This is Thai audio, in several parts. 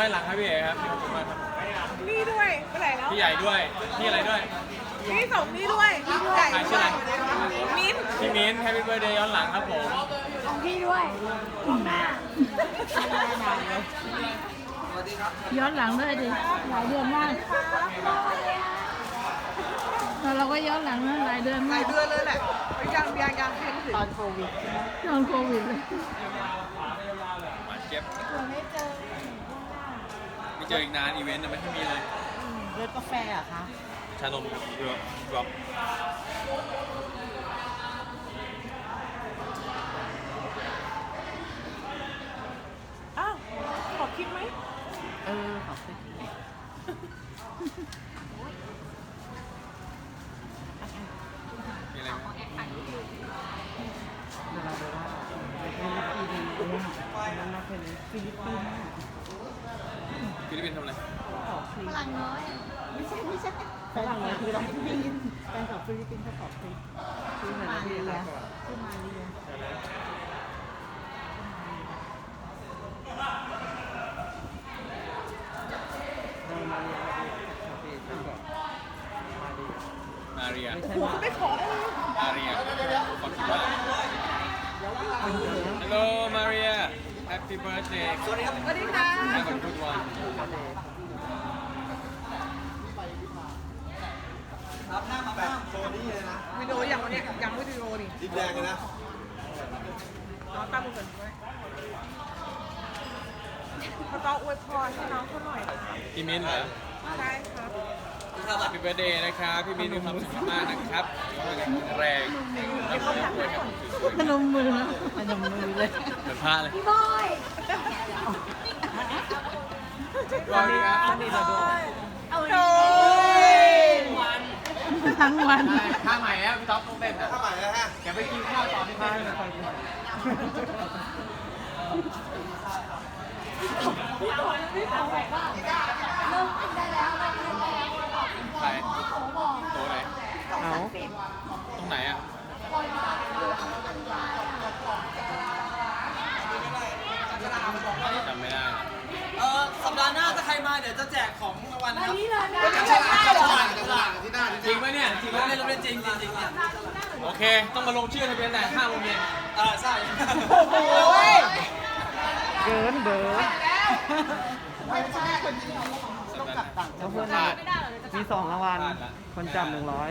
ด้านหลังครับพี่เอ๋ครับขอบคุณมากครับนี่ด้วยไปไหนแล้วพี่ใหญ่ด้วยพี่อะไรด้วยนี่ส่งนี่ด้วยนี่ด้วยใครชื่ออะไรมิ้นพี่มิ้นแฮปปี้เบิร์ดเดย์ย้อนหลังครับผมของพี่ด้วยแม่ย้อนหลังด้วยดิหลายเดือนมากแล้วเราก็ย้อนหลังนะหลายเดือนหมาลากยเดือนเลยแหละยังยังยังเพิ่งถึงตอนโควิดตอนโควิดเลย หวานเจี๊ยบ ไม่เจอ อีกนานอีเวนต์น่ะไม่ค่อยมีเลยรถกาแฟอะคะชานมดรอปดรอปอ้าว ขอคลิปไหม เออขอบคุณมีอะไรไหมเวลาไปว่าฟิลิปปินส์เนี่ยมันมาเป็นฟิลิปปินส์ ฟิลิปปินส์ทำอะไรพลังน้อยไม่ใช่ไม่ใช่ฝรั่งเลยคือเราฟิลิปปินส์แฟนของฟิลิปปินส์เขาขอบคุณคือเหมือนมาเราเรีเรียยนนแล้วคือมาเรียนเรามาเรียนคาเฟ่แล้วก็มาเรียนมาเรียไม่ใช่หัวมาไม่ขอได้เลยมาเรียขอบคุณมาก Hello Maria Happy birthday สวัสดีค่ะ Have a good one วิดีโออย่างวันเนี้ยยังวิ ดีโอดิดิบแดงเลยนะน้องตั้งมือกันด้วยเขาต้องอวยพรให้น้องเขาหน่อยนะคะพี่มิ้นเหรอใช่ครับ Happy birthday นะครับพี่มิ้นมีความสุขมากๆนะครับขอให้แข็งแรงร่ำรวยรวยครับสวยพนมมือนะพนมมือเลยๆเหมือนพระเลยบอย รอยครับเอาโอ้ย ทั้งวัน ท่าใหม่แล้วพี่ต๊อกต้องเต้นอะถ้าใหม่แล้วฮะแกไปกินข้าวตอนที่บ้าเต้นนไม่อะค่อยดีใครโตไหนเอาตรงไหนอะจำไม่ได้ เออสัปดาห์หน้าถ้าใครมาเดี๋ยวจะแจกของรางวัลนะครับที่หน้าที่หน้าที่หน้าจริงไหม ราเป็นจริงจริงจริงเนี่ยโอเค ต้องมาลงชื่อทะเบียนแต่ห้าโมงเย็นเออใช่โอ้ยเกินเบอร์ต้องกลับต่างแล้วเพื่อนอะมีสองรางวัล คนจำหนึ่งร้อย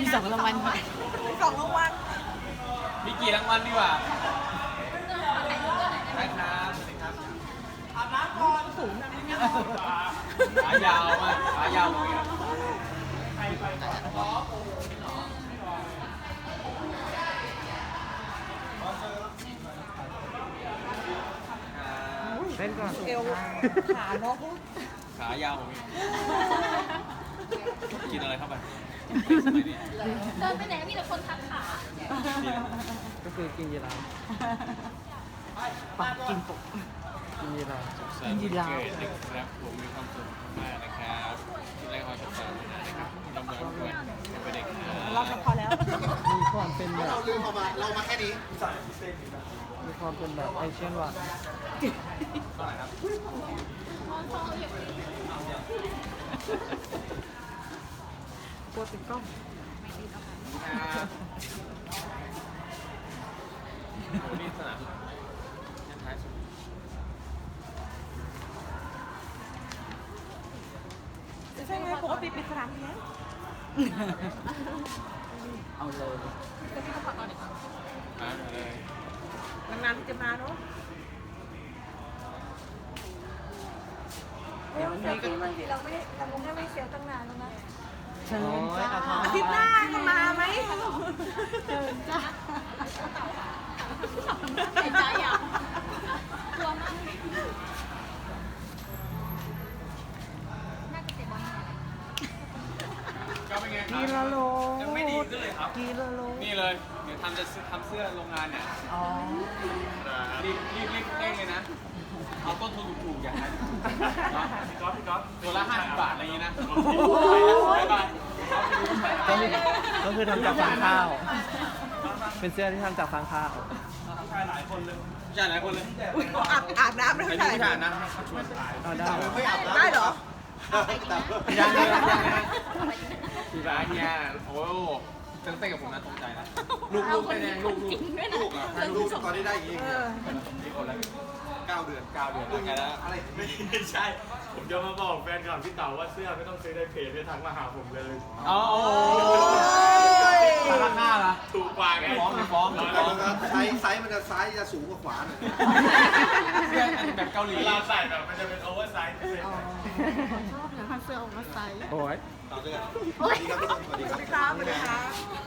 มีสองรางวัลค่ะสองรางวัล มีกี่รางวัลดีกว่าได้ครับสวัสดีครับอาบน้ำก่อนสูงนะนี่ขายาวมากขายาวมา เล่นก่อนเอวขาน้องเขาขายาวมากกินอะไรเข้าไปเดินไปไหนมีแต่คนทักขาก็คือกินยีราฟปักกินปก กินยีราฟกินยีราฟนะครับผมมีความสุขมากนะครับที่ได้ความสุขนะครับดำเนินด้วยเป็นเด็กเราจะพอแล้ว มีความเป็นแบบ เราลืมเอามาเรามาแค่นี้มีความเป็นแบบไอเชียนว่าไหร่ครับปวดเป็นกล้องโอ้นี่สนาม ช่ไหมปกติปิดสนามเนี้ยเอาเลยอ่าเลยนานๆจะมาเนาะเซลฟี่บางทีเราไม่ได้เราคงไม่เซลตั้งนานแล้วนะเชิญจ้าอาทิตย์หน้าจะมาไหมเชิญจ้าใจใจอะกลัวมากน่าจะเตะบอล ก็เป็น ไงคกีรัฬาบโลยังไม่ดีขึ้นเลยครับ กีฬาโลนี่เลย เดี๋ยวทำจะทำเสื้อโรงงานเนี่ยอ๋อรีบรีบรีบเร่งเลยนะ เอาต้นทุนถูกๆอย่างนั้นพี่ก๊อฟพี่ก๊อฟตัวละห้าสิบบาทอะไรอย่างงี้นะบ๊ายบายก็คือก็คือทำจากฟางข้าว เป็นเสื้อที่ทำจากฟางข้าวใช่หลายคนเลยผู้ชายหลายคนเลยอุ้ยอาบอาบน้ำแล้วไปดูใช่ผู้ชายนะเอาได้ไม่อาบน้ำได้เหรอยังยังยังยังพี่บ้าเนี่ยโอ้เต้นเต้นกับผมนะตกใจนะลูกลูกเป็นยังลูกลูกลูกอะลูกตอนนี้ได้อย่างนี้นี่คนละเก้าเดือนเก้าเดือนแล้วไงแล้วอะไรไม่ใช่ ผมจะมาบอกแฟนคลับพี่เต๋าว่าเสื้อไม่ต้องซื้อในเพจให้ทักมาหาผมเลย อ๋อโอ้โหราคาล่ะ ถูกกว่าไง ฟ้องฟ้อง แต่มันก็ ไซส์ไซส์มันจะซ้ายจะสูงกว่าขวาหน่อยเสื้ออันแบบเกาหลีเวลาใส่แบบมันจะเป็นโอเวอร์ไซส์โอ้ยต่อเดือนสวัสดีครับทุกคนสวัสดีสครัวับสดีครับสวัสดี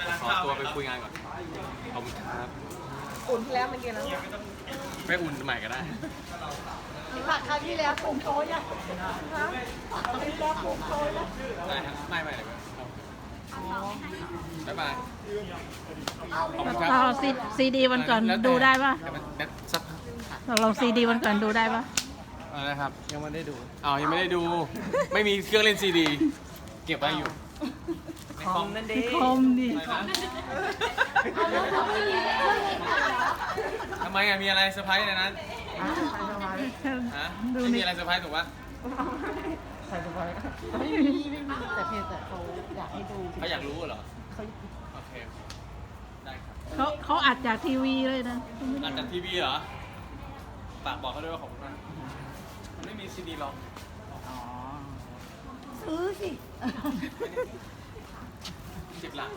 ครับขอตัวไปคุยงานก่อนขอบคุณครับอุ่นที่แล้วเมื่อกี้นะไปอุ่นใหม่ก็ได้ผักคราวที่แล้วผมโตยังได้ครับไม่ไม่เลย บ๊ายบายขอบคุณคเราบซีซีดีวันก่อนดูได้ปะเยวมันเดี๋ยวสักเราลองซีดีวันก่อนดูได้ปะอะไรนะครับ ยังไม่ได้ดูอ้ายังไม่ได้ดู ไม่มีเครื่องเล่นซีดี เก็บไว้อยู่คอมนั่นเองคมดิทำไมอะมีอะไรเซอร์ไพรส์ในนั้น ฮะดูไม่มีนี่อะไรเซอร์ไพรส์ถูกปะ ใส่สปอยไม่มีไม่มีแต่เพียงแต่เขาอยากให้ดูเขาอยากรู้เหรอเขาโอเคได้ครับเขาเขาอัดจากทีวีเลยนะอัดจากทีวีเหรอฝากบอกเขาด้วยว่าของคุณมากมันไม่มีซีดีหรอกอ๋อซื้อสิสิบหลัก